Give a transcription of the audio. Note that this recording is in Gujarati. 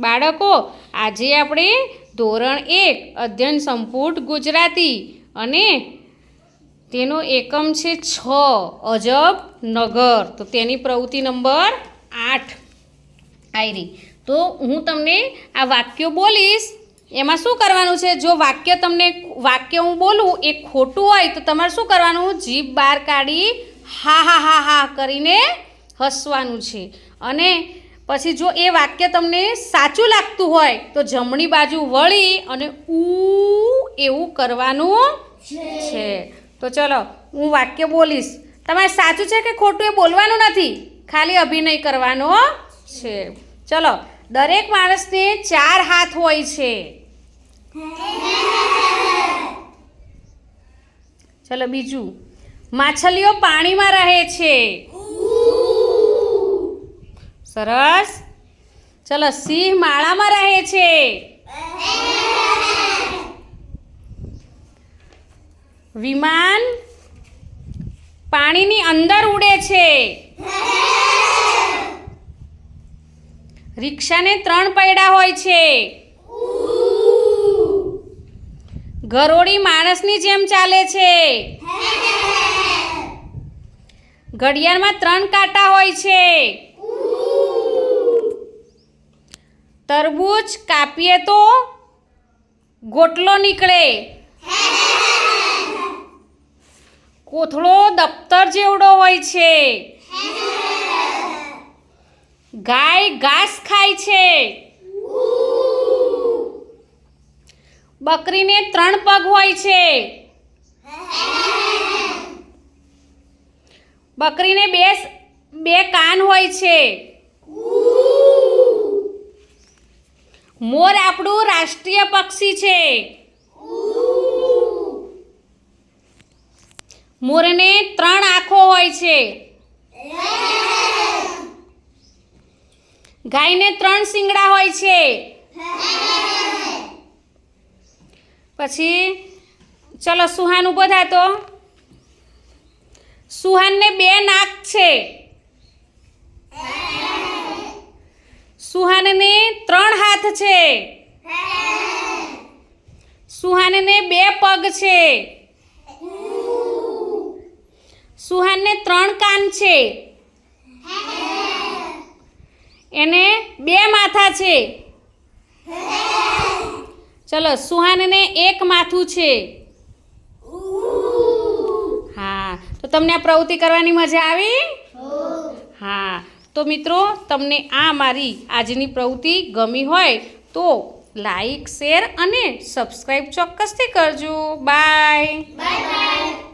બાળકો, આજે આપણે ધોરણ એક, અધ્યયન સંપુટ ગુજરાતી અને તેનો એકમ છે છ, અજબ નગર. તો તેની પ્રવૃત્તિ નંબર આઠ. આયરી તો હું તમને આ વાક્યો બોલીશ. એમાં શું કરવાનું છે? જો વાક્ય તમને, વાક્ય હું બોલું, એ ખોટું હોય, તો તમારે શું કરવાનું? જીભ બહાર કાઢી હા હા હા હા, કરીને હસવાનું છે. અને પછી જો એ વાક્ય તમને સાચું લાગતું હોય, તો જમણી બાજુ વળી અને ઉ એવું કરવાનું છે. તો ચલો, હું વાક્ય બોલીશ. તમારે સાચું છે કે ખોટું એ બોલવાનું નથી? ખાલી અભિનય કરવાનો છે. ચલો, દરેક માણસને ચાર હાથ હોય છે. ચલો, બીજું. માછલીઓ પાણીમાં રહે છે. સરસ. ચલો સિંહ માળામાં રહે છે. વિમાન પાણીની અંદર ઉડે છે. રિક્ષાને ત્રણ પૈડા હોય છે. ઘરોડી માણસની જેમ ચાલે છે. ઘડિયાળમાં ત્રણ કાંટા હોય છે. તરબૂચ કાપીએ તો ગોટલો નીકળે. કોથળો દફતર જેવડો હોય છે. ગાય ઘાસ ખાય છે. બકરીને ત્રણ પગ હોય છે. બકરીને બે બે કાન હોય છે. મોર આપણું રાષ્ટ્રીય પક્ષી છે. મોરને ત્રણ આંખો હોય છે. ગાયને ત્રણ શિંગડા હોય છે. પછી, ચલો સુહાન ઊભો થાતો સુહાનને બે નાક છે. સુહાનને છે? સુહાનને બે પગ છે. સુહાનને ત્રણ કાન છે. એને બે માથા છે. ચલો, સુહાનને એક માથું છે. હા, તો તમને આ પ્રવૃત્તિ કરવાની મજા આવી? તો મિત્રો, તમને આ મારી આજની પ્રવૃત્તિ ગમી હોય તો લાઈક, શેર અને સબસ્ક્રાઈબ ચોક્કસથી કરજો. બાય. બાય